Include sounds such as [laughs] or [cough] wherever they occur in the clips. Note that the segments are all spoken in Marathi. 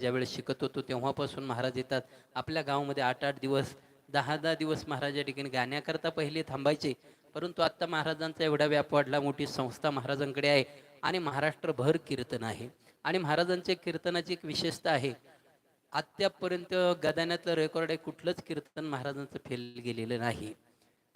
ज्यावेळेस शिकत होतो तेव्हापासून महाराज येतात. आपल्या गावामध्ये आठ आठ दिवस दहा दहा दिवस महाराज या ठिकाणी गाण्याकरता पहिले थांबायचे. परंतु आत्ता महाराजांचा एवढा व्याप वाढला मोठी संस्था महाराजांकडे आहे आणि महाराष्ट्रभर कीर्तन आहे. आणि महाराजांच्या कीर्तनाची एक विशेषता आहे. आत्तापर्यंत गदाण्यातलं रेकॉर्ड आहे कुठलंच कीर्तन महाराजांचं फेल गेलेलं नाही.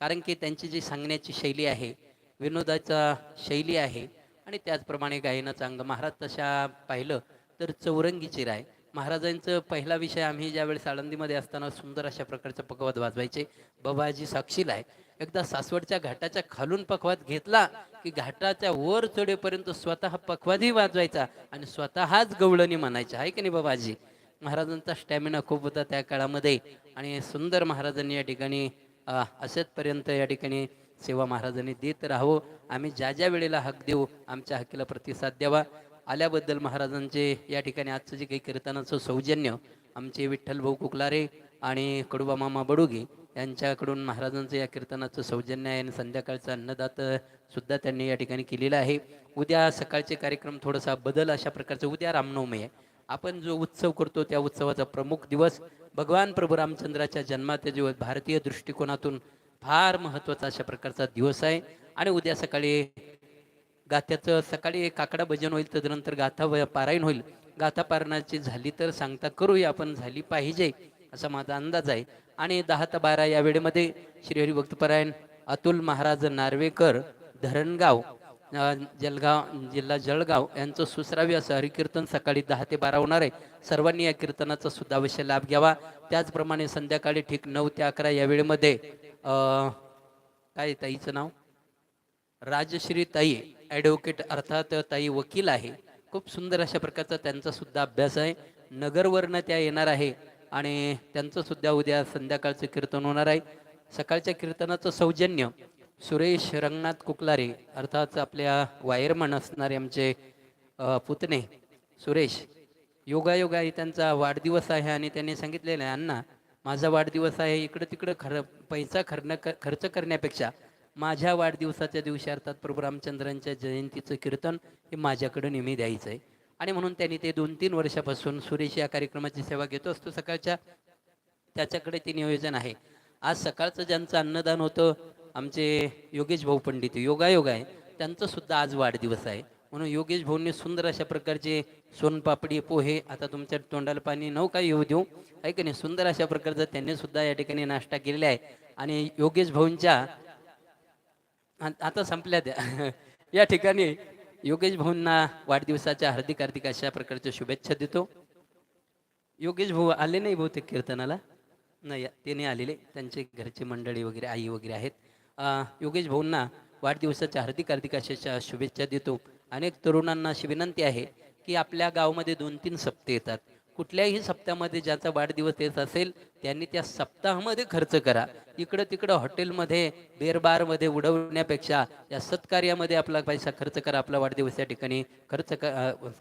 कारण की त्यांची जी सांगण्याची शैली आहे विनोदाचा शैली आहे आणि त्याचप्रमाणे गायनाचा अंग. महाराज तशा पाहिलं तर चौरंगीची राय. महाराजांचं पहिला विषय आम्ही ज्यावेळेस आळंदीमध्ये असताना सुंदर अशा प्रकारचं पकवाद वाजवायचे बाबाजी साक्षीला आहे. एकदा सासवडच्या घाटाच्या खालून पखवात घेतला की घाटाच्या वर चढेपर्यंत स्वतः पखवादही वाजवायचा आणि स्वतःच गवळणी म्हणायच्या आहे की नाही बाबाजी? महाराजांचा स्टॅमिना खूप होता त्या काळामध्ये आणि सुंदर महाराजांनी या ठिकाणी असेचपर्यंत या ठिकाणी सेवा महाराजांनी देत राहावं. आम्ही ज्या ज्या वेळेला हक देऊ आमच्या हकीला प्रतिसाद द्यावा. आल्याबद्दल महाराजांचे या ठिकाणी आजचं जे काही कीर्तनाचं सौजन्य आमचे विठ्ठल भाऊ कुकलारे आणि कडुबा मामा बडुगे यांच्याकडून महाराजांचं या कीर्तनाचं सौजन्य आहे आणि संध्याकाळचं अन्नदात सुद्धा त्यांनी या ठिकाणी केलेलं आहे. उद्या सकाळचे कार्यक्रम थोडासा बदल अशा प्रकारचं उद्या रामनवमी आहे. आपण जो उत्सव करतो त्या उत्सवाचा प्रमुख दिवस भगवान प्रभू रामचंद्राच्या जन्माचा दिवस भारतीय दृष्टिकोनातून फार महत्त्वाचा अशा प्रकारचा दिवस आहे. आणि उद्या सकाळी गाथ्याचं सकाळी काकडा भजन होईल तदनंतर गाथा व- पारायण होईल. गाथा पारायणाची झाली तर सांगता करूया आपण झाली पाहिजे असा माझा अंदाज आहे. आणि दहा ते बारा या वेळेमध्ये श्रीहरी भक्तपरायण अतुल महाराज नार्वेकर धरणगाव जलगाव जिल्हा जळगाव यांचं सुसरावी असं हरिकीर्तन सकाळी दहा ते बारा होणार आहे. सर्वांनी या कीर्तनाचा सुद्धा अवश्य लाभ घ्यावा. त्याचप्रमाणे संध्याकाळी ठीक नऊ ते अकरा या वेळेमध्ये काय ताईचं नाव? राजश्री ताई ॲडव्होकेट अर्थात ताई वकील आहे. खूप सुंदर अशा प्रकारचा त्यांचा सुद्धा अभ्यास आहे. नगरवरनं त्या येणार आहे आणि त्यांचं सुद्धा उद्या संध्याकाळचं कीर्तन होणार आहे. सकाळच्या कीर्तनाचं सौजन्य सुरेश रंगनाथ कुकलारे अर्थात आपल्या वायरमन असणारे आमचे पुतणे सुरेश योगायोगा ही त्यांचा वाढदिवस आहे आणि त्यांनी सांगितलेलं आहे अण्णा माझा वाढदिवस आहे इकडं तिकडं खर पैसा खर्न खर्च करण्यापेक्षा माझ्या वाढदिवसाच्या दिवशी अर्थात प्रभू रामचंद्रांच्या जयंतीचं कीर्तन हे माझ्याकडं नेहमी द्यायचं आहे. आणि म्हणून त्यांनी ते दोन तीन वर्षापासून सुरेश या कार्यक्रमाची सेवा घेतो. असतो सकाळच्या त्याच्याकडे ते नियोजन आहे. आज सकाळचं ज्यांचं अन्नदान होतं आमचे योगेश भाऊ पंडित योगायोग आहे त्यांचं सुद्धा आज वाढदिवस आहे. म्हणून योगेश भाऊंनी सुंदर अशा प्रकारचे सोनपापडी पोहे आता तुमच्या तोंडाला पाणी नऊ काय येऊ देऊ. ऐक नाही? सुंदर अशा प्रकारचं त्यांनी सुद्धा या ठिकाणी नाश्ता केलेला आहे. आणि योगेश भाऊंच्या आता संपल्या त्या. [laughs] या ठिकाणी योगेश भाऊंना वाढदिवसाच्या हार्दिक हार्दिक अशा प्रकारच्या शुभेच्छा देतो. योगेश भाऊ आले नाही बहुतेक कीर्तनाला? नाही ते नाही आलेले. त्यांचे घरचे मंडळी वगैरे आई वगैरे आहेत. योगेश भाऊंना वाढदिवसाच्या हार्दिक हार्दिक अशा शुभेच्छा देतो. अनेक तरुणांना अशी विनंती आहे की आपल्या गावामध्ये दोन तीन सप्ते येतात. कुठल्याही सप्त्यामध्ये ज्याचा वाढदिवस येत असेल त्यांनी त्या सप्ताहामध्ये खर्च करा. इकडं तिकडं हॉटेलमध्ये बेरबारमध्ये उडवण्यापेक्षा या सत्कार्यामध्ये आपला पैसा खर्च करा आपला वाढदिवस या ठिकाणी खर्च क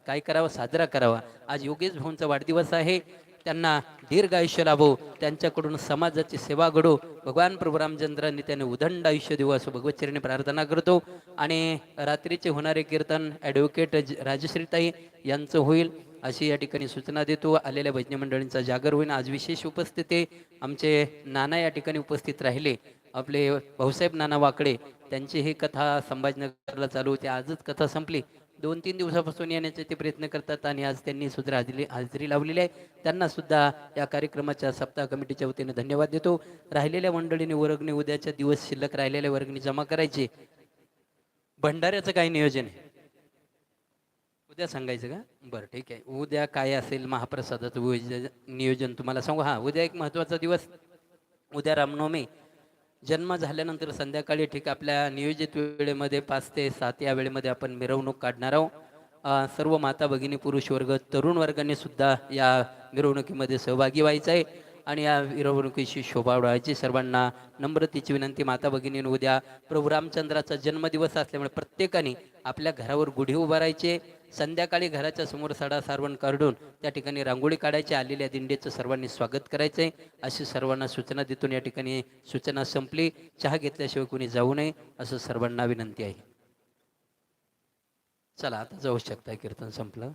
काय करावा? साजरा करावा. आज योगेश भाऊंचा वाढदिवस आहे. त्यांना दीर्घ आयुष्य लाभो. त्यांच्याकडून समाजाची सेवा घडो. भगवान प्रभू रामचंद्रांनी त्याने उदंड आयुष्य देऊ असं भगवतचरीने प्रार्थना करतो. आणि रात्रीचे होणारे कीर्तन ॲडव्होकेट राजश्रीताई यांचं होईल. अशी या ठिकाणी सूचना देतो. आलेल्या भजनी मंडळींचा जागर होईल आज विशेष उपस्थिती आमचे नाना या ठिकाणी उपस्थित राहिले. आपले भाऊसाहेब नाना वाकडे त्यांची ही कथा संभाजीनगरला चालू होती. आजच कथा संपली. दोन तीन दिवसापासून येण्याचे ते प्रयत्न करतात आणि आज त्यांनी सुद्धा हजेरी हजेरी लावलेली आहे. त्यांना सुद्धा या कार्यक्रमाच्या सप्ताह कमिटीच्या वतीने धन्यवाद देतो. राहिलेल्या मंडळीने वर्गणी उद्याच्या दिवस शिल्लक राहिलेल्या वर्गणी जमा करायची. भंडाऱ्याचं काय नियोजन आहे. उद्या सांगायचं का? बरं ठीक आहे. उद्या काय असेल महाप्रसादाचं नियोजन- नियोजन तुम्हाला सांगू? हां उद्या एक महत्त्वाचा दिवस. उद्या रामनवमी. जन्म झाल्यानंतर संध्याकाळी ठीक आपल्या नियोजित वेळेमध्ये पाच ते सात या वेळेमध्ये आपण मिरवणूक काढणार आहोत. सर्व माता भगिनी पुरुष वर्ग तरुण वर्गाने सुद्धा या मिरवणुकीमध्ये सहभागी व्हायचं आहे. आणि या मिरवणुकीची शोभा वाढवायची. सर्वांना नम्रतेची विनंती. माता भगिनीने उद्या प्रभू रामचंद्राचा जन्मदिवस असल्यामुळे प्रत्येकाने आपल्या घरावर गुढी उभारायचे संध्याकाळी घराच्या समोर सडा सारवण काढून त्या ठिकाणी रांगोळी काढायची आलेल्या दिंडीचं सर्वांनी स्वागत करायचं आहे अशी सर्वांना सूचना देतून या ठिकाणी सूचना संपली. चहा घेतल्याशिवाय कोणी जाऊ नये असं सर्वांना विनंती आहे. चला आता जाऊ शकता कीर्तन संपलं.